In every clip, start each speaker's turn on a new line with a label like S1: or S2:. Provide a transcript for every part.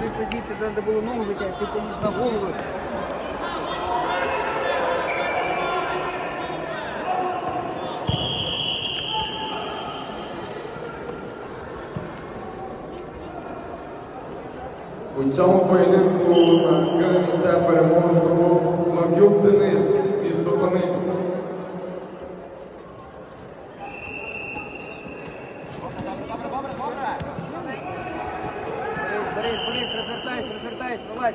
S1: той позиції, де треба було ногу витягти, ти поліз на голову.
S2: У цьому поєдинку
S1: розвертайся, вилазь.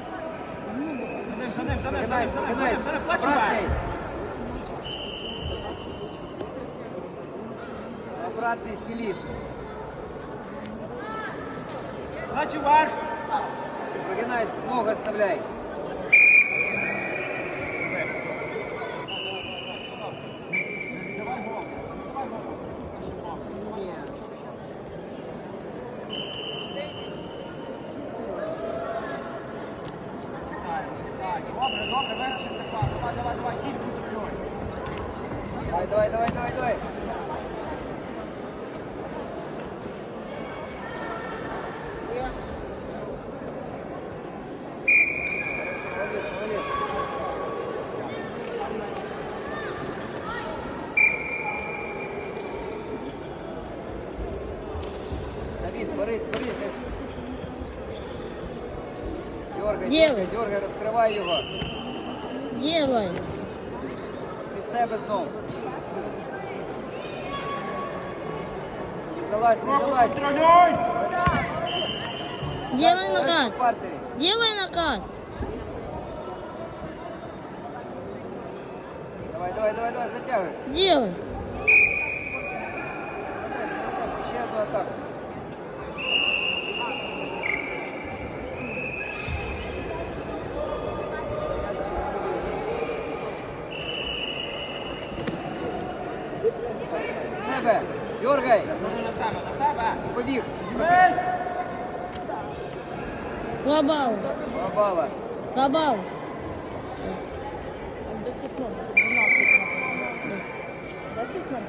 S1: Загинайся, загинайся. Обратний. Обратний, сміліше. Прогинайся, ногу оставляй.
S3: Добре, добре, виграши це Давай, давай, давай, кість контролюй.
S1: Давай, давай, давай, давай, давай. Давид, Борис, Борис. Дергай, дергай, дергай, розкривай його.
S4: Делай.
S1: Від себе знову. Залазь, не залазь.
S4: Делай накат. Делай накат.
S1: Давай, давай, давай, давай, затягуй.
S4: Делай.
S1: Ще одну атаку. Себе, дергай,
S3: На себе, на себе!
S1: побіг,
S3: Весь!
S4: Два балла.
S1: Бабала.
S4: Два балла. Все.
S5: 10 номер, 12 10 номер.